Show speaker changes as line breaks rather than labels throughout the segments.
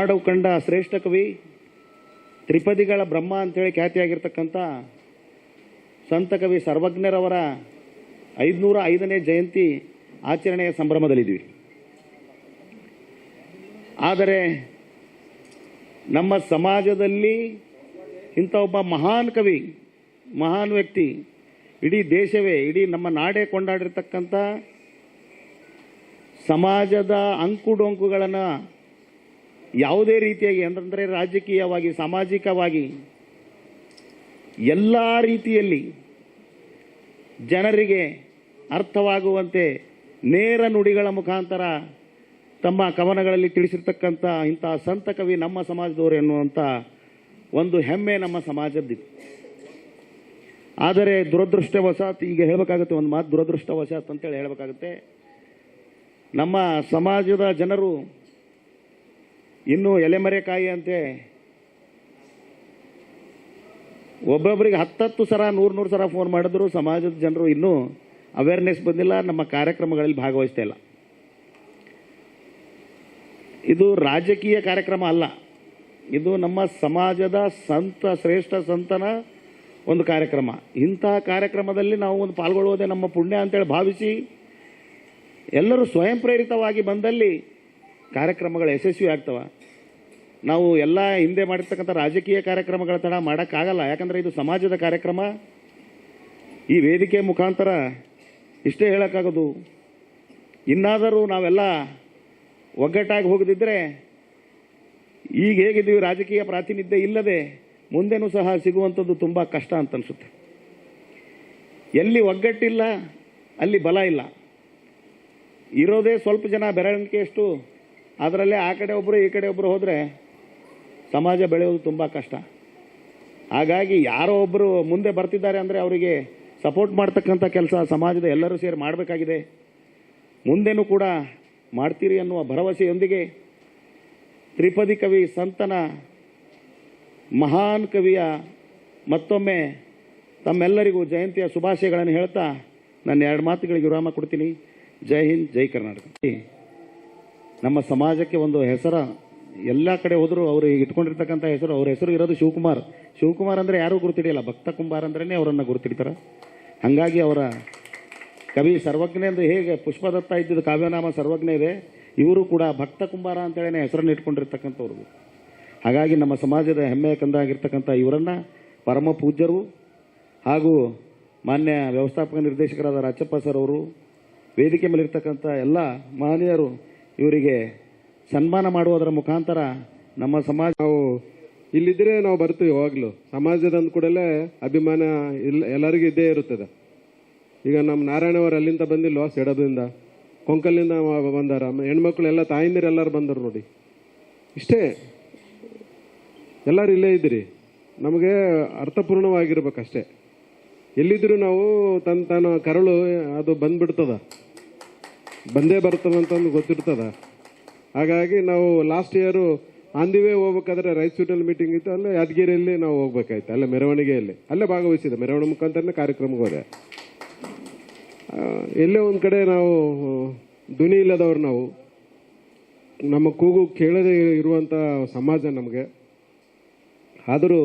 ನಾಡು ಕಂಡ ಶ್ರೇಷ್ಠ ಕವಿ ತ್ರಿಪದಿಗಳ ಬ್ರಹ್ಮ ಅಂತೇಳಿ ಖ್ಯಾತಿಯಾಗಿರ್ತಕ್ಕಂಥ ಸಂತ ಕವಿ ಸರ್ವಜ್ಞರವರ ಐದುನೂರ ಐದನೇ ಜಯಂತಿ ಆಚರಣೆಯ ಸಂಭ್ರಮದಲ್ಲಿದ್ದೀವಿ. ಆದರೆ ನಮ್ಮ ಸಮಾಜದಲ್ಲಿ ಇಂಥ ಒಬ್ಬ ಮಹಾನ್ ಕವಿ, ಮಹಾನ್ ವ್ಯಕ್ತಿ, ಇಡೀ ದೇಶವೇ, ಇಡೀ ನಮ್ಮ ನಾಡೇ ಕೊಂಡಾಡಿರ್ತಕ್ಕಂಥ ಸಮಾಜದ ಅಂಕುಡೊಂಕುಗಳನ್ನು ಯಾವುದೇ ರೀತಿಯಾಗಿ ಅಂತಂದರೆ ರಾಜಕೀಯವಾಗಿ, ಸಾಮಾಜಿಕವಾಗಿ, ಎಲ್ಲ ರೀತಿಯಲ್ಲಿ ಜನರಿಗೆ ಅರ್ಥವಾಗುವಂತೆ ನೇರ ನುಡಿಗಳ ಮುಖಾಂತರ ತಮ್ಮ ಕವನಗಳಲ್ಲಿ ತಿಳಿಸಿರ್ತಕ್ಕಂಥ ಇಂಥ ಸಂತ ಕವಿ ನಮ್ಮ ಸಮಾಜದವರು ಎನ್ನುವಂಥ ಒಂದು ಹೆಮ್ಮೆ ನಮ್ಮ ಸಮಾಜದ್ದಿದೆ. ಆದರೆ ದುರದೃಷ್ಟವಶಾತ್ ಈಗ ಹೇಳಬೇಕಾಗುತ್ತೆ ಒಂದು ಮಾತು, ದುರದೃಷ್ಟವಶಾತ್ ಅಂತೇಳಿ ಹೇಳಬೇಕಾಗುತ್ತೆ. ನಮ್ಮ ಸಮಾಜದ ಜನರು ಇನ್ನೂ ಎಲೆಮರೆಕಾಯಿ ಅಂತೆ. ಒಬ್ಬೊಬ್ಬರಿಗೆ ಹತ್ತತ್ತು ಸರ, ನೂರು ನೂರು ಸರ ಫೋನ್ ಮಾಡಿದ್ರು, ಸಮಾಜದ ಜನರು ಇನ್ನೂ ಅವೇರ್ನೆಸ್ ಬಂದಿಲ್ಲ, ನಮ್ಮ ಕಾರ್ಯಕ್ರಮಗಳಲ್ಲಿ ಭಾಗವಹಿಸ್ತಾ ಇಲ್ಲ. ಇದು ರಾಜಕೀಯ ಕಾರ್ಯಕ್ರಮ ಅಲ್ಲ. ಇದು ನಮ್ಮ ಸಮಾಜದ ಸಂತ, ಶ್ರೇಷ್ಠ ಸಂತನ ಒಂದು ಕಾರ್ಯಕ್ರಮ. ಇಂತಹ ಕಾರ್ಯಕ್ರಮದಲ್ಲಿ ನಾವು ಒಂದು ಪಾಲ್ಗೊಳ್ಳುವುದೇ ನಮ್ಮ ಪುಣ್ಯ ಅಂತೇಳಿ ಭಾವಿಸಿ ಎಲ್ಲರೂ ಸ್ವಯಂ ಪ್ರೇರಿತವಾಗಿ ಬಂದಲ್ಲಿ ಕಾರ್ಯಕ್ರಮಗಳು ಯಶಸ್ವಿ ಆಗ್ತವ. ನಾವು ಎಲ್ಲ ಹಿಂದೆ ಮಾಡಿರ್ತಕ್ಕಂಥ ರಾಜಕೀಯ ಕಾರ್ಯಕ್ರಮಗಳ ತಡ ಮಾಡೋಕ್ಕಾಗಲ್ಲ. ಯಾಕಂದರೆ ಇದು ಸಮಾಜದ ಕಾರ್ಯಕ್ರಮ. ಈ ವೇದಿಕೆ ಮುಖಾಂತರ ಇಷ್ಟೇ ಹೇಳೋಕ್ಕಾಗೋದು. ಇನ್ನಾದರೂ ನಾವೆಲ್ಲ ಒಗ್ಗಟ್ಟಾಗಿ ಹೋಗದಿದ್ದರೆ ಈಗ ಹೇಗಿದ್ದೀವಿ ರಾಜಕೀಯ ಪ್ರಾತಿನಿಧ್ಯ ಇಲ್ಲದೆ ಮುಂದೆನೂ ಸಹ ಸಿಗುವಂಥದ್ದು ತುಂಬ ಕಷ್ಟ ಅಂತ ಅನಿಸುತ್ತೆ ಎಲ್ಲಿ ಒಗ್ಗಟ್ಟಿಲ್ಲ, ಅಲ್ಲಿ ಬಲ ಇಲ್ಲ. ಇರೋದೇ ಸ್ವಲ್ಪ ಜನ ಬೆರಳಿಕೆಯಷ್ಟು ಅದರಲ್ಲೇ ಆ ಕಡೆ ಒಬ್ಬರು ಈ ಕಡೆ ಒಬ್ಬರು ಹೋದರೆ ಸಮಾಜ ಬೆಳೆಯೋದು ತುಂಬ ಕಷ್ಟ. ಹಾಗಾಗಿ ಯಾರೋ ಒಬ್ಬರು ಮುಂದೆ ಬರ್ತಿದ್ದಾರೆ ಅಂದರೆ ಅವರಿಗೆ ಸಪೋರ್ಟ್ ಮಾಡ್ತಕ್ಕಂಥ ಕೆಲಸ ಸಮಾಜದ ಎಲ್ಲರೂ ಸೇರಿ ಮಾಡಬೇಕಾಗಿದೆ. ಮುಂದೆನೂ ಕೂಡ ಮಾಡ್ತೀರಿ ಅನ್ನುವ ಭರವಸೆಯೊಂದಿಗೆ ತ್ರಿಪದಿ ಕವಿ ಸಂತನ, ಮಹಾನ್ ಕವಿಯ ಮತ್ತೊಮ್ಮೆ ತಮ್ಮೆಲ್ಲರಿಗೂ ಜಯಂತಿಯ ಶುಭಾಶಯಗಳನ್ನು ಹೇಳ್ತಾ ನಾನು ಎರಡು ಮಾತುಗಳಿಗೆ ವಿರಾಮ ಕೊಡ್ತೀನಿ. ಜೈ ಹಿಂದ್, ಜೈ ಕರ್ನಾಟಕ. ನಮ್ಮ ಸಮಾಜಕ್ಕೆ ಒಂದು ಹೆಸರ ಎಲ್ಲ ಕಡೆ ಹೋದರೂ ಅವರು ಇಟ್ಕೊಂಡಿರ್ತಕ್ಕಂಥ ಹೆಸರು, ಅವ್ರ ಹೆಸರು ಇರೋದು ಶಿವಕುಮಾರ್. ಶಿವಕುಮಾರ್ ಅಂದರೆ ಯಾರೂ ಗುರುತಿಡಿಯಲ್ಲ ಭಕ್ತ ಕುಂಬಾರ್ ಅಂದ್ರೇ ಅವರನ್ನು ಗುರುತಿಡ್ತಾರೆ. ಹಾಗಾಗಿ ಅವರ ಕವಿ ಸರ್ವಜ್ಞ ಎಂದು ಹೇಗೆ ಪುಷ್ಪದತ್ತ ಇದ್ದಿದ್ದು ಕಾವ್ಯನಾಮ ಸರ್ವಜ್ಞ ಇದೆ, ಇವರು ಕೂಡ ಭಕ್ತ ಕುಂಬಾರ ಅಂತೇಳಿ ಹೆಸರನ್ನು ಇಟ್ಕೊಂಡಿರ್ತಕ್ಕಂಥವ್ರು. ಹಾಗಾಗಿ ನಮ್ಮ ಸಮಾಜದ ಹೆಮ್ಮೆಯ ಕಂದಾಗಿರ್ತಕ್ಕಂಥ ಇವರನ್ನು ಪರಮ ಪೂಜ್ಯರು ಹಾಗೂ ಮಾನ್ಯ ವ್ಯವಸ್ಥಾಪಕ ನಿರ್ದೇಶಕರಾದ ರಾಚಪ್ಪ ಸರ್ ಅವರು, ವೇದಿಕೆ ಮೇಲಿರ್ತಕ್ಕಂಥ ಎಲ್ಲ ಮಹನೀಯರು ಇವರಿಗೆ ಸನ್ಮಾನ ಮಾಡುವುದರ ಮುಖಾಂತರ ನಮ್ಮ ಸಮಾಜ
ನಾವು ಇಲ್ಲಿದ್ರೆ ನಾವು ಬರ್ತೀವಿ ಯಾವಾಗಲೂ ಸಮಾಜದ ಅಂದ ಕೂಡಲೇ ಅಭಿಮಾನ ಇಲ್ಲ ಎಲ್ಲರಿಗೂ ಇದ್ದೇ ಇರುತ್ತದೆ. ಈಗ ನಮ್ಮ ನಾರಾಯಣವರು ಅಲ್ಲಿಂದ ಬಂದಿಲ್ವಾ ಸೆಡದಿಂದ? ಕೊಂಕಲ್ಲಿಂದ ಮ- ಬಂದಾರ. ಹೆಣ್ಮಕ್ಳು ಎಲ್ಲ ತಾಯಿಂದಿರು ಎಲ್ಲರೂ ಬಂದರು ನೋಡಿ. ಇಷ್ಟೇ. ಎಲ್ಲರೂ ಇಲ್ಲೇ ಇದ್ದೀರಿ. ನಮಗೆ ಅರ್ಥಪೂರ್ಣವಾಗಿರ್ಬೇಕಷ್ಟೇ. ಎಲ್ಲಿದ್ದರೂ ನಾವು ತನ್ನ ತನ್ನ ಕರಳು ಅದು ಬಂದ್ಬಿಡ್ತದ. ಬಂದೇ ಬರ್ತದಂತಂದು ಗೊತ್ತಿರ್ತದ. ಹಾಗಾಗಿ ನಾವು ಲಾಸ್ಟ್ ಇಯರು ಆಂದಿವೇ ಹೋಗ್ಬೇಕಾದ್ರೆ ಸೂಟಲ್ ಮೀಟಿಂಗ್ ಇತ್ತು. ಅಲ್ಲೇ ಯಾದಗಿರಿಯಲ್ಲಿ ನಾವು ಹೋಗ್ಬೇಕಾಯ್ತು. ಅಲ್ಲೇ ಮೆರವಣಿಗೆಯಲ್ಲಿ. ಅಲ್ಲೇ ಭಾಗವಹಿಸಿದೆ ಮೆರವಣಿಗೆ ಮುಖಾಂತರನೇ ಕಾರ್ಯಕ್ರಮಕ್ಕೆ ಹೋದೆ. ಎಲ್ಲೇ ಒಂದು ಕಡೆ ನಾವು, ಧ್ವನಿ ಇಲ್ಲದವ್ರು ನಾವು, ನಮ್ಮ ಕೂಗು ಕೇಳದೇ ಇರುವಂಥ ಸಮಾಜ ನಮಗೆ. ಆದರೂ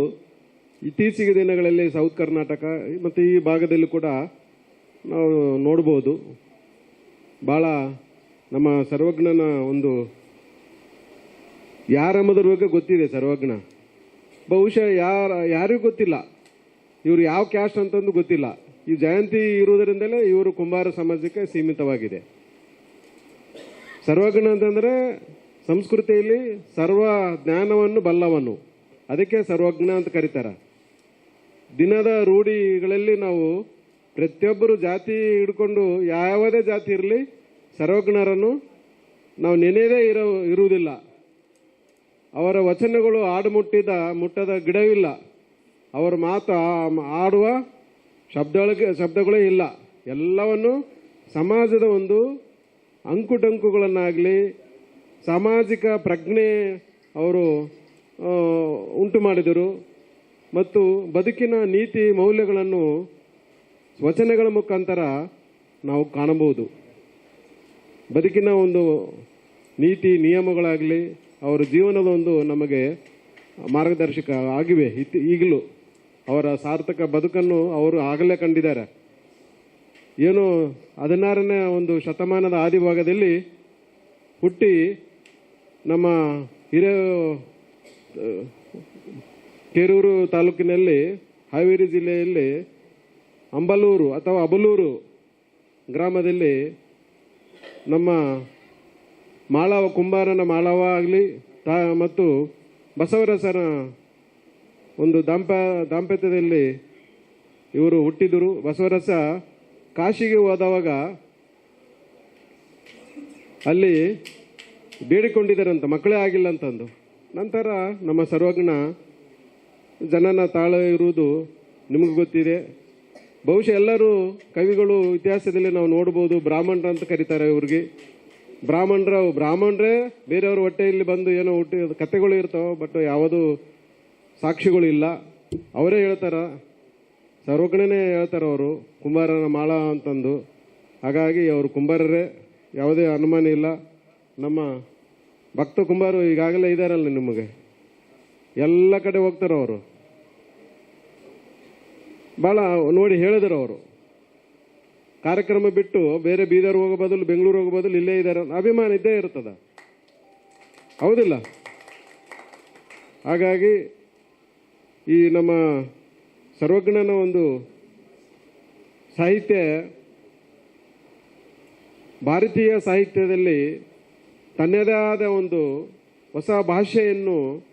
ಇತ್ತೀಚಿಗೆ ದಿನಗಳಲ್ಲಿ ಸೌತ್ ಕರ್ನಾಟಕ ಮತ್ತು ಈ ಭಾಗದಲ್ಲಿ ಕೂಡ ನಾವು ನೋಡ್ಬೋದು. ಭಾಳ ನಮ್ಮ ಸರ್ವಜ್ಞನ ಒಂದು ಯಾರೆಂಬುದ್ರ ಬಗ್ಗೆ ಗೊತ್ತಿದೆ ಸರ್ವಜ್ಞ. ಬಹುಶಃ ಯಾರ, ಯಾರಿಗೂ ಗೊತ್ತಿಲ್ಲ. ಇವರು ಯಾವ ಕ್ಯಾಸ್ಟ್ ಅಂತಂದು ಗೊತ್ತಿಲ್ಲ. ಈ ಜಯಂತಿ ಇರುವುದರಿಂದಲೇ ಇವರು ಕುಂಬಾರ ಸಮಾಜಕ್ಕೆ ಸೀಮಿತವಾಗಿದೆ. ಸರ್ವಜ್ಞ ಅಂತಂದರೆ ಸಂಸ್ಕೃತಿಯಲ್ಲಿ ಸರ್ವ ಜ್ಞಾನವನ್ನು ಬಲ್ಲವನು. ಅದಕ್ಕೆ ಸರ್ವಜ್ಞ ಅಂತ ಕರೀತಾರೆ. ದಿನದ ರೂಢಿಗಳಲ್ಲಿ ನಾವು ಪ್ರತಿಯೊಬ್ಬರು ಜಾತಿ ಹಿಡ್ಕೊಂಡು ಯಾವುದೇ ಜಾತಿ ಇರಲಿ ಸರ್ವಜ್ಞರನ್ನು ನಾವು ನೆನೆಯದೇ ಇರೋ ಇರುವುದಿಲ್ಲ. ಅವರ ವಚನಗಳು ಆಡು ಮುಟ್ಟಿದ ಮುಟ್ಟದ ಗಿಡವಿಲ್ಲ. ಅವರ ಮಾತು ಆಡುವ ಶಬ್ದಗಳಿಗೆ ಶಬ್ದಗಳೇ ಇಲ್ಲ. ಎಲ್ಲವನ್ನು ಸಮಾಜದ ಒಂದು ಅಂಕುಡಂಕುಗಳನ್ನಾಗಲಿ ಸಾಮಾಜಿಕ ಪ್ರಜ್ಞೆ ಅವರು ಉಂಟು ಮಾಡಿದರು. ಮತ್ತು ಬದುಕಿನ ನೀತಿ ಮೌಲ್ಯಗಳನ್ನು, ವಚನಗಳ ಮುಖಾಂತರ ನಾವು ಕಾಣಬಹುದು. ಬದುಕಿನ ಒಂದು ನೀತಿ, ನಿಯಮಗಳಾಗಲಿ, ಅವರ ಜೀವನದ ಒಂದು ನಮಗೆ ಮಾರ್ಗದರ್ಶಕ ಆಗಿವೆ. ಈಗಲೂ ಅವರ ಸಾರ್ಥಕ ಬದುಕನ್ನು ಅವರು ಆಗಲೇ ಕಂಡಿದ್ದಾರೆ. ಏನು ಹದಿನಾರನೇ ಒಂದು ಶತಮಾನದ ಆದಿಭಾಗದಲ್ಲಿ ಹುಟ್ಟಿ ನಮ್ಮ ಹಿರಿಯ ಕೆರೂರು ತಾಲೂಕಿನಲ್ಲಿ ಹಾವೇರಿ ಜಿಲ್ಲೆಯಲ್ಲಿ ಅಂಬಲೂರು ಅಥವಾ ಅಬಲೂರು ಗ್ರಾಮದಲ್ಲಿ ನಮ್ಮ ಮಾಳವ ಕುಂಬಾರನ ಮಾಳವ ಆಗಲಿ, ತಾ ಮತ್ತು ಬಸವರಸನ ಒಂದು ದಾಂಪ, ದಾಂಪತ್ಯದಲ್ಲಿ ಇವರು ಹುಟ್ಟಿದರು. ಬಸವರಸ ಕಾಶಿಗೆ ಹೋದವಾಗ ಅಲ್ಲಿ ಬೇಡಿಕೊಂಡಿದ್ದಾರಂತ, ಮಕ್ಕಳೇ ಆಗಿಲ್ಲ ಅಂತಂದು. ನಂತರ ನಮ್ಮ ಸರ್ವಜ್ಞ ಜನನ ತಾಳ ಇರುವುದು ನಿಮಗೆ ಗೊತ್ತಿದೆ. ಬಹುಶಃ ಎಲ್ಲರೂ ಕವಿಗಳು ಇತಿಹಾಸದಲ್ಲಿ ನಾವು ನೋಡ್ಬೋದು ಬ್ರಾಹ್ಮಣರು ಅಂತ ಕರೀತಾರೆ ಇವ್ರಿಗೆ. ಬ್ರಾಹ್ಮಣರ, ಬ್ರಾಹ್ಮಣರೇ ಬೇರೆಯವ್ರ ಹೊಟ್ಟೆಯಲ್ಲಿ ಬಂದು ಏನೋ ಹುಟ್ಟಿ ಕಥೆಗಳು ಇರ್ತಾವೆ, ಬಟ್ ಯಾವುದು ಸಾಕ್ಷಿಗಳು ಇಲ್ಲ. ಅವರೇ ಹೇಳ್ತಾರ, ಸರ್ವಜ್ಞನೇ ಹೇಳ್ತಾರೆ ಅವರು, ಕುಂಬಾರನ ಮಾಳ ಅಂತಂದು. ಹಾಗಾಗಿ ಅವರು ಕುಂಬಾರರೇ, ಯಾವುದೇ ಅನುಮಾನ ಇಲ್ಲ. ನಮ್ಮ ಭಕ್ತ ಕುಂಬಾರು ಈಗಾಗಲೇ ಇದ್ದಾರಲ್ಲ ನಿಮಗೆ. ಎಲ್ಲ ಕಡೆ ಹೋಗ್ತಾರೆ ಅವರು. ಭಾಳ ನೋಡಿ ಹೇಳಿದರು ಅವರು. ಕಾರ್ಯಕ್ರಮ ಬಿಟ್ಟು ಬೇರೆ ಬೀದರ್ ಹೋಗೋ ಬದಲು ಬೆಂಗಳೂರು ಹೋಗೋ ಬದಲು ಇಲ್ಲೇ ಇದ್ದಾರೆ ಅಭಿಮಾನ ಇದ್ದೇ ಇರ್ತದ. ಹೌದಿಲ್ಲ? ಹಾಗಾಗಿ ಈ ನಮ್ಮ ಸರ್ವಜ್ಞನ ಒಂದು ಸಾಹಿತ್ಯ ಭಾರತೀಯ ಸಾಹಿತ್ಯದಲ್ಲಿ ತನ್ನದೇ ಆದ ಒಂದು ಹೊಸ ಭಾಷೆಯನ್ನು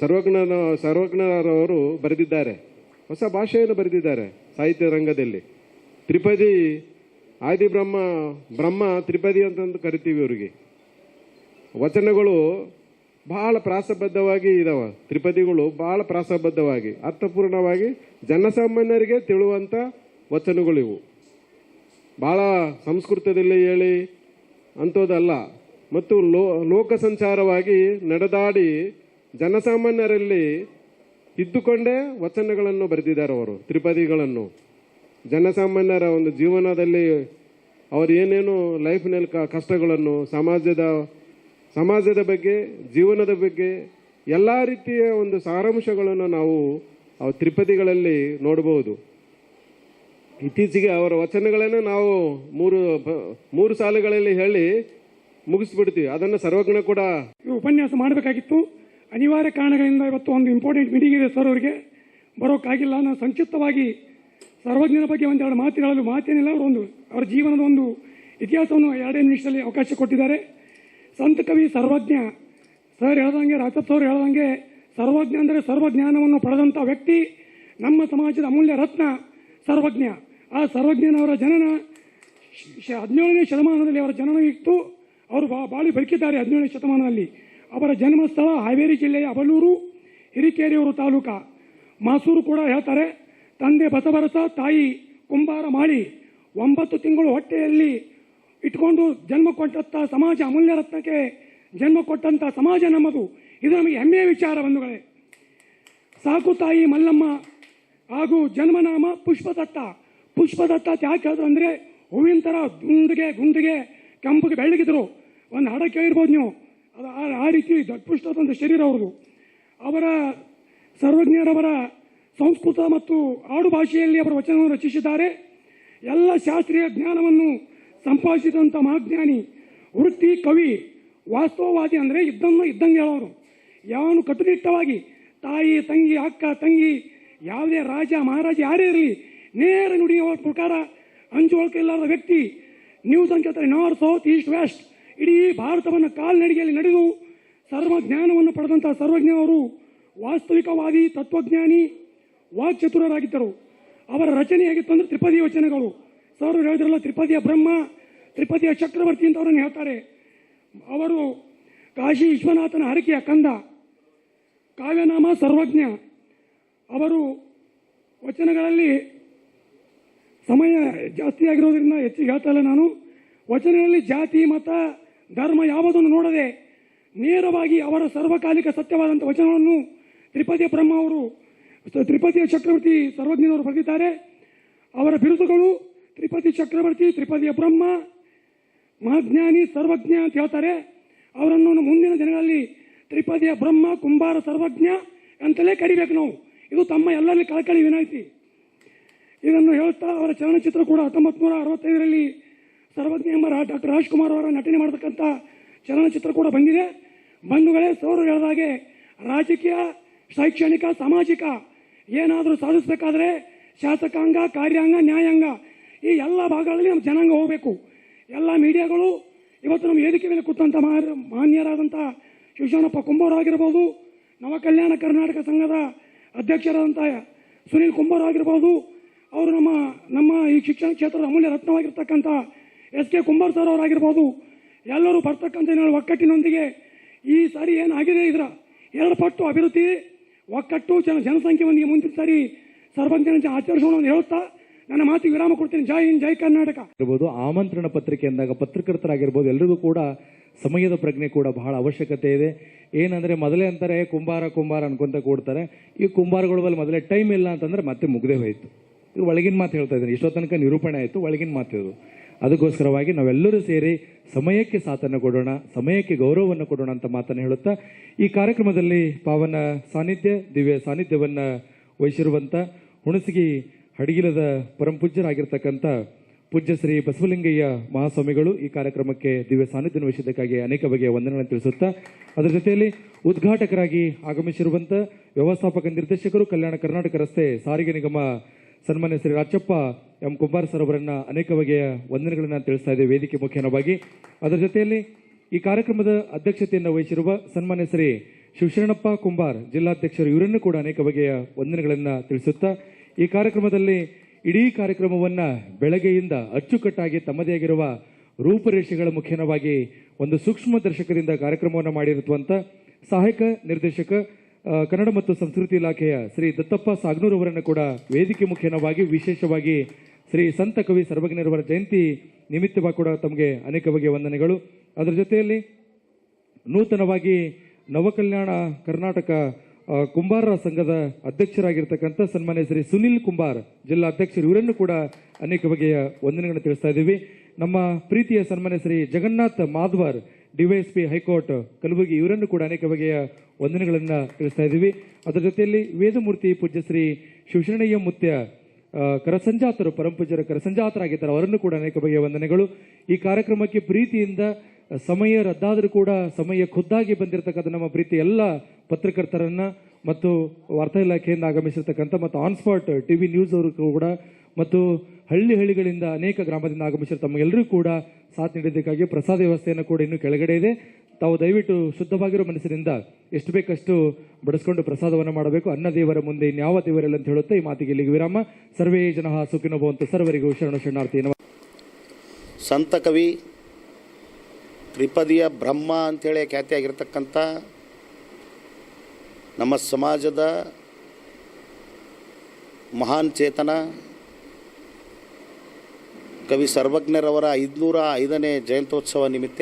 ಸರ್ವಜ್ಞನ, ಸರ್ವಜ್ಞರವರು ಬರೆದಿದ್ದಾರೆ. ಹೊಸ ಭಾಷೆಯನ್ನು ಬರೆದಿದ್ದಾರೆ ಸಾಹಿತ್ಯ ರಂಗದಲ್ಲಿ. ತ್ರಿಪದಿ, ಆದಿ ಬ್ರಹ್ಮ ತ್ರಿಪದಿ ಅಂತಂದು ಕರಿತೀವಿ ಅವರಿಗೆ. ವಚನಗಳು ಬಹಳ ಪ್ರಾಸಬದ್ಧವಾಗಿ ಇದಾವ. ತ್ರಿಪದಿಗಳು ಬಹಳ ಪ್ರಾಸಬದ್ಧವಾಗಿ, ಅರ್ಥಪೂರ್ಣವಾಗಿ ಜನಸಾಮಾನ್ಯರಿಗೆ ತಿಳುವಂತ ವಚನಗಳಿವು ಬಹಳ ಸಂಸ್ಕೃತದಲ್ಲಿ ಹೇಳಿ ಅಂಥದ್ದಲ್ಲ. ಮತ್ತು ಲೋ, ಲೋಕ ಸಂಚಾರವಾಗಿ ನಡೆದಾಡಿ ಜನಸಾಮಾನ್ಯರಲ್ಲಿ ಇದ್ದುಕೊಂಡೇ ವಚನಗಳನ್ನು ಬರೆದಿದ್ದಾರೆ ಅವರು, ತ್ರಿಪದಿಗಳನ್ನು. ಜನಸಾಮಾನ್ಯರ ಒಂದು ಜೀವನದಲ್ಲಿ ಅವರು ಏನೇನು ಲೈಫ್ನಲ್ಲಿ ಕಷ್ಟಗಳನ್ನು, ಸಮಾಜದ ಸಮಾಜದ ಬಗ್ಗೆ, ಜೀವನದ ಬಗ್ಗೆ ಎಲ್ಲ ರೀತಿಯ ಒಂದು ಸಾರಾಂಶಗಳನ್ನು ನಾವು ಆ ತ್ರಿಪದಿಗಳಲ್ಲಿ ನೋಡಬಹುದು. ಇತ್ತೀಚೆಗೆ ಅವರ ವಚನಗಳನ್ನು ನಾವು ಮೂರು ಮೂರು ಸಾಲುಗಳಲ್ಲಿ ಹೇಳಿ ಮುಗಿಸ್ಬಿಡ್ತೀವಿ. ಅದನ್ನು ಸರ್ವಜ್ಞ ಕೂಡ
ಉಪನ್ಯಾಸ ಮಾಡಬೇಕಾಗಿತ್ತು. ಅನಿವಾರ್ಯ ಕಾರಣಗಳಿಂದ ಇವತ್ತು ಒಂದು ಇಂಪಾರ್ಟೆಂಟ್ ಮೀಟಿಂಗ್ ಇದೆ ಸರ್ ಅವರಿಗೆ. ಬರೋಕ್ಕಾಗಿಲ್ಲ. ನಾನು ಸಂಕ್ಷಿಪ್ತವಾಗಿ ಸರ್ವಜ್ಞರ ಬಗ್ಗೆ ಒಂದೆರಡು ಮಾತು ಹೇಳಲು ಮಾತೇನಿಲ್ಲ. ಅವರು ಒಂದು, ಅವರ ಜೀವನದ ಒಂದು ಇತಿಹಾಸವನ್ನು ಎರಡೇ ನಿಮಿಷದಲ್ಲಿ ಅವಕಾಶ ಕೊಟ್ಟಿದ್ದಾರೆ. ಸಂತ ಕವಿ ಸರ್ವಜ್ಞ ಸರ್ ಹೇಳ್ದಂಗೆ ರಾಜಪ್ಪ ಸರ್ ಹೇಳ್ದಂಗೆ, ಸರ್ವಜ್ಞ ಅಂದರೆ ಸರ್ವಜ್ಞಾನವನ್ನು ಪಡೆದಂಥ ವ್ಯಕ್ತಿ, ನಮ್ಮ ಸಮಾಜದ ಅಮೂಲ್ಯ ರತ್ನ ಸರ್ವಜ್ಞ. ಆ ಸರ್ವಜ್ಞನವರ ಜನನ ಹದಿನೇಳನೇ ಶತಮಾನದಲ್ಲಿ ಅವರ ಜನನ ಇತ್ತು. ಅವರು ಬಾಳಿ ಬದುಕಿದ್ದಾರೆ ಹದಿನೇಳನೇ ಶತಮಾನದಲ್ಲಿ. ಅವರ ಜನ್ಮಸ್ಥಳ ಹಾವೇರಿ ಜಿಲ್ಲೆಯ ಅಬಲೂರು ಹಿರಿಕೇರಿಯೂರು ತಾಲೂಕ. ಮಾಸೂರು ಕೂಡ ಹೇಳ್ತಾರೆ, ತಂದೆ ಬಸವರಸ, ತಾಯಿ ಕುಂಬಾರ ಮಾಡಿ ಒಂಬತ್ತು ತಿಂಗಳು ಹೊಟ್ಟೆಯಲ್ಲಿ ಇಟ್ಕೊಂಡು ಜನ್ಮ ಕೊಟ್ಟಂಥ ಸಮಾಜ, ಅಮೂಲ್ಯ ರತ್ನಕ್ಕೆ ಜನ್ಮ ಕೊಟ್ಟಂಥ ಸಮಾಜ ನಮ್ಮದು. ಇದು ನಮಗೆ ಹೆಮ್ಮೆಯ ವಿಚಾರ ಬಂಧುಗಳೇ. ಸಾಕು ತಾಯಿ ಮಲ್ಲಮ್ಮ, ಹಾಗೂ ಜನ್ಮನಾಮ ಪುಷ್ಪದತ್ತ. ಪುಷ್ಪದತ್ತ ಯಾಕೆ ಹೇಳಿದ್ರು ಅಂದರೆ, ಹೂವಿನ ಥರ ಗುಂಡಿಗೆ ಗುಂಡಿಗೆ, ಕೆಂಪಿಗೆ ಬೆಳ್ಳಗಿದ್ರು. ಒಂದು ಹಾಡ ಕೇಳಿರ್ಬೋದು ನೀವು. ಅದು ಆ- ರೀತಿ ಒಂದು ಶರೀರ ಅವ್ರದ್ದು. ಅವರ ಸರ್ವಜ್ಞರವರ ಸಂಸ್ಕೃತ ಮತ್ತು ಆಡು ಭಾಷೆಯಲ್ಲಿ ಅವರ ವಚನವನ್ನು ರಚಿಸಿದ್ದಾರೆ. ಎಲ್ಲ ಶಾಸ್ತ್ರೀಯ ಜ್ಞಾನವನ್ನು ಸಂಪಾದಿಸಿದಂಥ ಮಹಾಜ್ಞಾನಿ, ವೃತ್ತಿ, ಕವಿ, ವಾಸ್ತವವಾದಿ ಅಂದರೆ ಇದ್ದನ್ನು ಇದ್ದಂಗೆ ಹೇಳೋರು. ಯಾವನು ಕಟ್ಟುನಿಟ್ಟವಾಗಿ ತಾಯಿ, ತಂಗಿ, ಅಕ್ಕ, ತಂಗಿ, ಯಾವುದೇ ರಾಜ, ಮಹಾರಾಜ ಯಾರೇ ಇರಲಿ, ನೇರ ನುಡಿಯುವ ಪ್ರಕಾರ ಹಂಚುವಳಿಕೆ ಇಲ್ಲದ ವ್ಯಕ್ತಿ, ನ್ಯೂಸ್ ಅಂತ ನಾರ್ತ್, ಸೌತ್, ಈಸ್ಟ್, ವೆಸ್ಟ್ ಇಡೀ ಭಾರತವನ್ನು ಕಾಲ್ನಡಿಗೆಯಲ್ಲಿ ನಡೆದು ಸರ್ವ ಜ್ಞಾನವನ್ನು ಪಡೆದಂಥ ಸರ್ವಜ್ಞ ಅವರು ವಾಸ್ತವಿಕವಾದಿ ತತ್ವಜ್ಞಾನಿ, ವಾಕ್ಚತುರರಾಗಿದ್ದರು. ಅವರ ರಚನೆ ಅಂದರೆ ತ್ರಿಪದಿ ವಚನಗಳು. ಸರ್ ಹೇಳಿದ್ರಲ್ಲ, ತ್ರಿಪದಿಯ ಬ್ರಹ್ಮ, ತ್ರಿಪದಿಯ ಚಕ್ರವರ್ತಿ ಅಂತ ಅವರನ್ನು ಹೇಳ್ತಾರೆ. ಅವರು ಕಾಶಿ ವಿಶ್ವನಾಥನ ಹರಕೆಯ ಕಂದ, ಕಾವ್ಯನಾಮ ಸರ್ವಜ್ಞ. ಅವರು ವಚನಗಳಲ್ಲಿ ಸಮಯ ಜಾಸ್ತಿ ಆಗಿರೋದ್ರಿಂದ ಹೆಚ್ಚಿಗೆ ಹೇಳ್ತಾ ಇಲ್ಲ ನಾನು. ವಚನಗಳಲ್ಲಿ ಜಾತಿ, ಮತ ಧರ್ಮ ಯಾವುದನ್ನು ನೋಡದೆ ನೇರವಾಗಿ ಅವರ ಸರ್ವಕಾಲಿಕ ಸತ್ಯವಾದಂಥ ವಚನವನ್ನು ತ್ರಿಪದಿಯ ಬ್ರಹ್ಮ ಅವರು, ತ್ರಿಪದಿಯ ಚಕ್ರವರ್ತಿ ಸರ್ವಜ್ಞನವರು ಬರೆದಿದ್ದಾರೆ. ಅವರ ಬಿರುದುಗಳು ತ್ರಿಪದಿ ಚಕ್ರವರ್ತಿ, ತ್ರಿಪದಿಯ ಬ್ರಹ್ಮ, ಮಹಾಜ್ಞಾನಿ, ಸರ್ವಜ್ಞ ಅಂತ ಹೇಳ್ತಾರೆ. ಅವರನ್ನು ಮುಂದಿನ ದಿನಗಳಲ್ಲಿ ತ್ರಿಪದಿಯ ಬ್ರಹ್ಮ, ಕುಂಬಾರ, ಸರ್ವಜ್ಞ ಅಂತಲೇ ಕರಿಬೇಕು ನಾವು. ಇದು ತಮ್ಮ ಎಲ್ಲರಲ್ಲಿ ಕಳಕಳಿ ವಿನಾಯಿತಿ. ಇದನ್ನು ಹೇಳುತ್ತಾ ಅವರ ಚಲನಚಿತ್ರ ಕೂಡ ಹತ್ತೊಂಬತ್ತು ನೂರ ಅರವತ್ತೈದರಲ್ಲಿ ಸರ್ವಜ್ಞ ಎಂಬ ಡಾಕ್ಟರ್ ರಾಜ್ಕುಮಾರ್ ಅವರ ನಟನೆ ಮಾಡತಕ್ಕಂಥ ಚಲನಚಿತ್ರ ಕೂಡ ಬಂದಿದೆ. ಬಂಧುಗಳೇ ಸೌರರು ಹೇಳಿದಾಗೆ ರಾಜಕೀಯ, ಶೈಕ್ಷಣಿಕ, ಸಾಮಾಜಿಕ ಏನಾದರೂ ಸಾಧಿಸಬೇಕಾದ್ರೆ ಶಾಸಕಾಂಗ, ಕಾರ್ಯಾಂಗ, ನ್ಯಾಯಾಂಗ ಈ ಎಲ್ಲ ಭಾಗಗಳಲ್ಲಿ ನಮ್ಮ ಜನಾಂಗ ಹೋಗಬೇಕು. ಎಲ್ಲ ಮೀಡಿಯಾಗಳು ಇವತ್ತು ನಮ್ಮ ವೇದಿಕೆ ಮೇಲೆ ಕೂತಂಥ ಮಾನ್ಯರಾದಂಥ ಶಿವಶರಣಪ್ಪ ಆಗಿರ್ಬೋದು ನವ ಕಲ್ಯಾಣ ಕರ್ನಾಟಕ ಸಂಘದ ಅಧ್ಯಕ್ಷರಾದಂಥ ಸುನೀಲ್ ಕುಂಬಾರ ಆಗಿರ್ಬೋದು, ಅವರು ನಮ್ಮ ನಮ್ಮ ಈ ಶಿಕ್ಷಣ ಕ್ಷೇತ್ರದ ಅಮೂಲ್ಯ ರತ್ನವಾಗಿರ್ತಕ್ಕಂಥ ಎಸ್ ಕೆ ಕುಂಬಾರ್ ಸರ್ ಅವರಾಗಿರ್ಬೋದು. ಎಲ್ಲರೂ ಬರ್ತಕ್ಕಂಥ ಒಕ್ಕಟ್ಟಿನೊಂದಿಗೆ ಈ ಸಾರಿ ಏನಾಗಿದೆ ಇದರ? ಎರಡು ಪಟ್ಟು ಅಭಿವೃದ್ಧಿ, ಒಕ್ಕಟ್ಟು ಜನ ಜನಸಂಖ್ಯೆಯೊಂದಿಗೆ ಮುಂದಿನ ಸಾರಿ ಸರ್ವಜ್ಞನ ಆಚರಿಸೋಣ ಅಂತ ಹೇಳುತ್ತಾ ನನ್ನ ಮಾತಿಗೆ ವಿರಾಮ ಕೊಡ್ತೀನಿ. ಜೈ ಹಿಂದ್, ಜೈ ಕರ್ನಾಟಕ.
ಇರ್ಬೋದು, ಆಮಂತ್ರಣ ಪತ್ರಿಕೆ ಅಂದಾಗ ಪತ್ರಕರ್ತರಾಗಿರ್ಬೋದು ಎಲ್ಲರಿಗೂ ಕೂಡ ಸಮಯದ ಪ್ರಜ್ಞೆ ಕೂಡ ಬಹಳ ಅವಶ್ಯಕತೆ ಇದೆ. ಏನಂದ್ರೆ ಮೊದಲೇ ಅಂತಾರೆ, ಕುಂಬಾರ ಕುಂಬಾರ ಅನ್ಕೊಂತ ಕೂಡ್ತಾರೆ. ಈ ಕುಂಬಾರಗಳ ಬಲ್ಲಿ ಮೊದಲೇ ಟೈಮ್ ಇಲ್ಲ ಅಂತಂದ್ರೆ ಮತ್ತೆ ಮುಗ್ದೇ ಹೋಯ್ತು. ಇದು ಒಳಗಿನ ಮಾತು ಹೇಳ್ತಾ ಇದ್ದೀನಿ. ಇಷ್ಟೋ ತನಕ ನಿರೂಪಣೆ ಆಯಿತು, ಒಳಗಿನ ಮಾತು ಇದು ಅದಕ್ಕೋಸ್ಕರವಾಗಿ ನಾವೆಲ್ಲರೂ ಸೇರಿ ಸಮಯಕ್ಕೆ ಸಾಥನ್ನು ಕೊಡೋಣ, ಸಮಯಕ್ಕೆ ಗೌರವವನ್ನು ಕೊಡೋಣ ಅಂತ ಮಾತನ್ನು ಹೇಳುತ್ತಾ, ಈ ಕಾರ್ಯಕ್ರಮದಲ್ಲಿ ಪಾವನ ಸಾನ್ನಿಧ್ಯ, ದಿವ್ಯ ಸಾನ್ನಿಧ್ಯವನ್ನು ವಹಿಸಿರುವಂಥ ಹುಣಸಗಿ ಹಡಗಿಲದ ಪರಂಪೂಜ್ಯರಾಗಿರ್ತಕ್ಕಂಥ ಪೂಜ್ಯ ಶ್ರೀ ಬಸವಲಿಂಗಯ್ಯ ಮಹಾಸ್ವಾಮಿಗಳು ಈ ಕಾರ್ಯಕ್ರಮಕ್ಕೆ ದಿವ್ಯ ಸಾನ್ನಿಧ್ಯ ವಹಿಸಿದ್ದಕ್ಕಾಗಿ ಅನೇಕ ಬಗೆಯ ವಂದನೆಗಳನ್ನು ತಿಳಿಸುತ್ತಾ, ಅದರ ಜೊತೆಯಲ್ಲಿ ಉದ್ಘಾಟಕರಾಗಿ ಆಗಮಿಸಿರುವಂಥ ವ್ಯವಸ್ಥಾಪಕ ನಿರ್ದೇಶಕರು ಕಲ್ಯಾಣ ಕರ್ನಾಟಕ ರಸ್ತೆ ಸಾರಿಗೆ ನಿಗಮ ಸನ್ಮಾನ್ಯ ಶ್ರೀ ರಾಚಪ್ಪ ಎಂ ಕುಂಬಾರ ಸರ್ ಅವರನ್ನ ಅನೇಕ ಬಗೆಯ ವಂದನೆಗಳನ್ನು ತಿಳಿಸ್ತಾ ಇದೆ ವೇದಿಕೆ ಮುಖ್ಯನವಾಗಿ. ಅದರ ಜೊತೆಯಲ್ಲಿ ಈ ಕಾರ್ಯಕ್ರಮದ ಅಧ್ಯಕ್ಷತೆಯನ್ನು ವಹಿಸಿರುವ ಸನ್ಮಾನ್ಯ ಶ್ರೀ ಶಿವಶರಣಪ್ಪ ಕುಂಬಾರ್ ಜಿಲ್ಲಾಧ್ಯಕ್ಷರು ಇವರನ್ನು ಕೂಡ ಅನೇಕ ಬಗೆಯ ವಂದನೆಗಳನ್ನು ತಿಳಿಸುತ್ತಾ, ಈ ಕಾರ್ಯಕ್ರಮದಲ್ಲಿ ಇಡೀ ಕಾರ್ಯಕ್ರಮವನ್ನ ಬೆಳಗ್ಗೆಯಿಂದ ಅಚ್ಚುಕಟ್ಟಾಗಿ ತಮ್ಮದೇ ಆಗಿರುವ ರೂಪರೇಷೆಗಳ ಮುಖೇನವಾಗಿ ಒಂದು ಸೂಕ್ಷ್ಮ ದರ್ಶಕರಿಂದ ಕಾರ್ಯಕ್ರಮವನ್ನು ಮಾಡಿರುವಂತ ಸಹಾಯಕ ನಿರ್ದೇಶಕ ಕನ್ನಡ ಮತ್ತು ಸಂಸ್ಕೃತಿ ಇಲಾಖೆಯ ಶ್ರೀ ದತ್ತಪ್ಪ ಸಾಗ್ನೂರ್ ಅವರನ್ನು ಕೂಡ ವೇದಿಕೆ ಮುಖೇನವಾಗಿ ವಿಶೇಷವಾಗಿ ಶ್ರೀ ಸಂತ ಕವಿ ಸರ್ವಜ್ಞರವರ ಜಯಂತಿ ನಿಮಿತ್ತವಾಗಿ ಕೂಡ ತಮಗೆ ಅನೇಕ ಬಗೆಯ ವಂದನೆಗಳು. ಅದರ ಜೊತೆಯಲ್ಲಿ ನೂತನವಾಗಿ ನವಕಲ್ಯಾಣ ಕರ್ನಾಟಕ ಕುಂಬಾರರ ಸಂಘದ ಅಧ್ಯಕ್ಷರಾಗಿರ್ತಕ್ಕಂಥ ಸನ್ಮಾನ್ಯ ಶ್ರೀ ಸುನಿಲ್ ಕುಂಬಾರ್, ಜಿಲ್ಲಾ ಅಧ್ಯಕ್ಷರು, ಇವರನ್ನು ಕೂಡ ಅನೇಕ ಬಗೆಯ ವಂದನೆಗಳನ್ನು ತಿಳಿಸ್ತಾ ಇದ್ದೀವಿ. ನಮ್ಮ ಪ್ರೀತಿಯ ಸನ್ಮಾನ್ಯ Shri Jagannath Madhwar DYSP high court Kalaburagi ಇವರನ್ನು ಕೂಡ ಅನೇಕ ಬಗೆಯ ವಂದನೆಗಳನ್ನು ತಿಳಿಸ್ತಾ ಇದ್ದೀವಿ. ಅದರ ಜೊತೆಯಲ್ಲಿ ವೇದಮೂರ್ತಿ ಪೂಜ್ಯ ಶ್ರೀ ಶಿವಶರಣಯ್ಯ ಮುತ್ಯ ಕರಸಂಜಾತರು ಪರಂಪೂಜರ ಕರಸಂಜಾತರಾಗಿದ್ದಾರೆ. ಅವರನ್ನು ಕೂಡ ಅನೇಕ ಬಗೆಯ ವಂದನೆಗಳು. ಈ ಕಾರ್ಯಕ್ರಮಕ್ಕೆ ಪ್ರೀತಿಯಿಂದ ಸಮಯ ರದ್ದಾದರೂ ಕೂಡ ಸಮಯ ಖುದ್ದಾಗಿ ಬಂದಿರತಕ್ಕಂಥ ನಮ್ಮ ಪ್ರೀತಿ ಎಲ್ಲ ಪತ್ರಕರ್ತರನ್ನ ಮತ್ತು ವಾರ್ತಾ ಇಲಾಖೆಯಿಂದ ಆಗಮಿಸಿರ್ತಕ್ಕಂಥ ಮತ್ತು ಆನ್ ಸ್ಪಾಟ್ ಟಿವಿ ನ್ಯೂಸ್ ಅವರು ಕೂಡ ಮತ್ತು ಹಳ್ಳಿ ಹಳ್ಳಿಗಳಿಂದ ಅನೇಕ ಗ್ರಾಮದಿಂದ ಆಗಮಿಸಿರೋ ತಮಗೆಲ್ಲರೂ ಕೂಡ ಸಾಥ್ ನೀಡಿದ್ದಕ್ಕಾಗಿ ಪ್ರಸಾದ ವ್ಯವಸ್ಥೆಯನ್ನು ಕೂಡ ಇನ್ನೂ ಕೆಳಗಡೆ ಇದೆ. ತಾವು ದಯವಿಟ್ಟು ಶುದ್ಧವಾಗಿರೋ ಮನಸ್ಸಿನಿಂದ ಎಷ್ಟು ಬೇಕಷ್ಟು ಬಡಿಸ್ಕೊಂಡು ಪ್ರಸಾದವನ್ನು ಮಾಡಬೇಕು. ಅನ್ನ ದೇವರ ಮುಂದೆ ಇನ್ಯಾವ ದೇವರಲ್ಲ ಅಂತ ಹೇಳುತ್ತೆ ಈ ಮಾತಿಗೆ ಇಲ್ಲಿಗೆ ವಿರಾಮ. ಸರ್ವೇ ಜನ ಸುಖಿನೋ ಭವಂತು. ಸರ್ವರಿಗೂ ಶರಣ ಶರಣಾರ್ಥಿ.
ಸಂತ ಕವಿ ತ್ರಿಪದಿಯ ಬ್ರಹ್ಮ ಅಂಥೇಳಿ ಖ್ಯಾತಿಯಾಗಿರ್ತಕ್ಕಂಥ ನಮ್ಮ ಸಮಾಜದ ಮಹಾನ್ ಚೇತನ ಕವಿ ಸರ್ವಜ್ಞರವರ ಐದುನೂರ ಐದನೇ ಜಯಂತ್ಯೋತ್ಸವ ನಿಮಿತ್ತ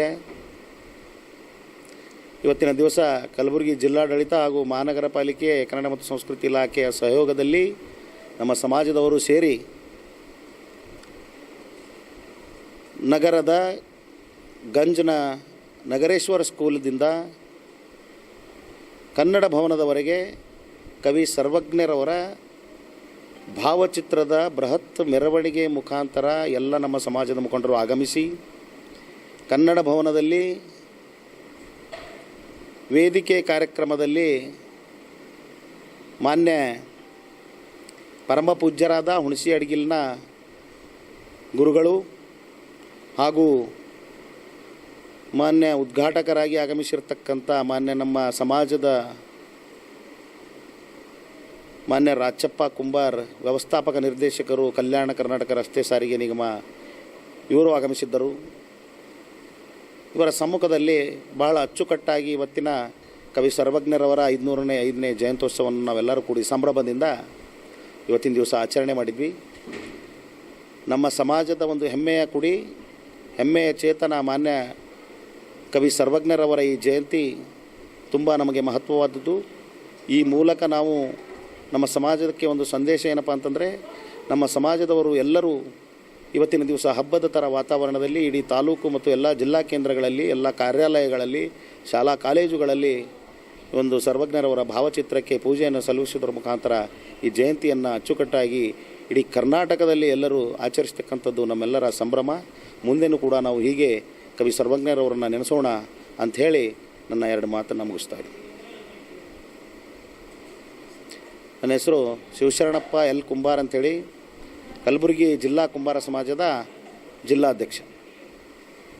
ಇವತ್ತಿನ ದಿವಸ ಕಲಬುರಗಿ ಜಿಲ್ಲಾಡಳಿತ ಹಾಗೂ ಮಹಾನಗರ ಪಾಲಿಕೆ ಕನ್ನಡ ಮತ್ತು ಸಂಸ್ಕೃತಿ ಇಲಾಖೆಯ ಸಹಯೋಗದಲ್ಲಿ ನಮ್ಮ ಸಮಾಜದವರು ಸೇರಿ ನಗರದ ಗಂಜ್ನ ನಗರೇಶ್ವರ ಸ್ಕೂಲ್ದಿಂದ ಕನ್ನಡ ಭವನದವರೆಗೆ ಕವಿ ಸರ್ವಜ್ಞರವರ ಭಾವಚಿತ್ರದ ಬೃಹತ್ ಮೆರವಣಿಗೆ ಮುಖಾಂತರ ಎಲ್ಲ ನಮ್ಮ ಸಮಾಜದ ಮುಖಂಡರು ಆಗಮಿಸಿ ಕನ್ನಡ ಭವನದಲ್ಲಿ ವೇದಿಕೆ ಕಾರ್ಯಕ್ರಮದಲ್ಲಿ ಮಾನ್ಯ ಪರಮ ಪೂಜ್ಯರಾದ ಹುಣಸಿ ಅಡಗಿಲ್ನ ಗುರುಗಳು ಹಾಗೂ ಮಾನ್ಯ ಉದ್ಘಾಟಕರಾಗಿ ಆಗಮಿಸಿರ್ತಕ್ಕಂಥ ಮಾನ್ಯ ನಮ್ಮ ಸಮಾಜದ ಮಾನ್ಯ ರಾಚಪ್ಪ ಕುಂಬಾರ್, ವ್ಯವಸ್ಥಾಪಕ ನಿರ್ದೇಶಕರು, ಕಲ್ಯಾಣ ಕರ್ನಾಟಕ ರಸ್ತೆ ಸಾರಿಗೆ ನಿಗಮ, ಇವರು ಆಗಮಿಸಿದ್ದರು. ಇವರ ಸಮ್ಮುಖದಲ್ಲಿ ಬಹಳ ಅಚ್ಚುಕಟ್ಟಾಗಿ ಇವತ್ತಿನ ಕವಿ ಸರ್ವಜ್ಞರವರ ಐದುನೂರನೇ, ಐದನೇ ಜಯಂತ್ಯೋತ್ಸವವನ್ನು ನಾವೆಲ್ಲರೂ ಕೂಡಿ ಸಂಭ್ರಮದಿಂದ ಇವತ್ತಿನ ದಿವಸ ಆಚರಣೆ ಮಾಡಿದ್ವಿ. ನಮ್ಮ ಸಮಾಜದ ಒಂದು ಹೆಮ್ಮೆಯ ಕುಡಿ, ಹೆಮ್ಮೆಯ ಚೇತನ ಮಾನ್ಯ ಕವಿ ಸರ್ವಜ್ಞರವರ ಈ ಜಯಂತಿ ತುಂಬ ನಮಗೆ ಮಹತ್ವವಾದದ್ದು. ಈ ಮೂಲಕ ನಾವು ನಮ್ಮ ಸಮಾಜಕ್ಕೆ ಒಂದು ಸಂದೇಶ ಏನಪ್ಪ ಅಂತಂದರೆ, ನಮ್ಮ ಸಮಾಜದವರು ಎಲ್ಲರೂ ಇವತ್ತಿನ ದಿವಸ ಹಬ್ಬದ ಥರ ವಾತಾವರಣದಲ್ಲಿ ಇಡೀ ತಾಲೂಕು ಮತ್ತು ಎಲ್ಲ ಜಿಲ್ಲಾ ಕೇಂದ್ರಗಳಲ್ಲಿ, ಎಲ್ಲ ಕಾರ್ಯಾಲಯಗಳಲ್ಲಿ, ಶಾಲಾ ಕಾಲೇಜುಗಳಲ್ಲಿ ಒಂದು ಸರ್ವಜ್ಞರವರ ಭಾವಚಿತ್ರಕ್ಕೆ ಪೂಜೆಯನ್ನು ಸಲ್ಲಿಸುವುದರ ಮುಖಾಂತರ ಈ ಜಯಂತಿಯನ್ನು ಅಚ್ಚುಕಟ್ಟಾಗಿ ಇಡೀ ಕರ್ನಾಟಕದಲ್ಲಿ ಎಲ್ಲರೂ ಆಚರಿಸ್ತಕ್ಕಂಥದ್ದು ನಮ್ಮೆಲ್ಲರ ಸಂಭ್ರಮ. ಮುಂದೆನೂ ಕೂಡ ನಾವು ಹೀಗೆ ಕವಿ ಸರ್ವಜ್ಞರವರನ್ನು ನೆನೆಸೋಣ ಅಂಥೇಳಿ ನನ್ನ ಎರಡು ಮಾತನ್ನು ಮುಗಿಸ್ತಾ ಇದ್ದೀನಿ. ನನ್ನ ಹೆಸರು ಶಿವಶರಣಪ್ಪ ಎಲ್ ಕುಂಬಾರ್ ಅಂಥೇಳಿ ಕಲಬುರಗಿ ಜಿಲ್ಲಾ ಕುಂಬಾರ ಸಮಾಜದ ಜಿಲ್ಲಾಧ್ಯಕ್ಷ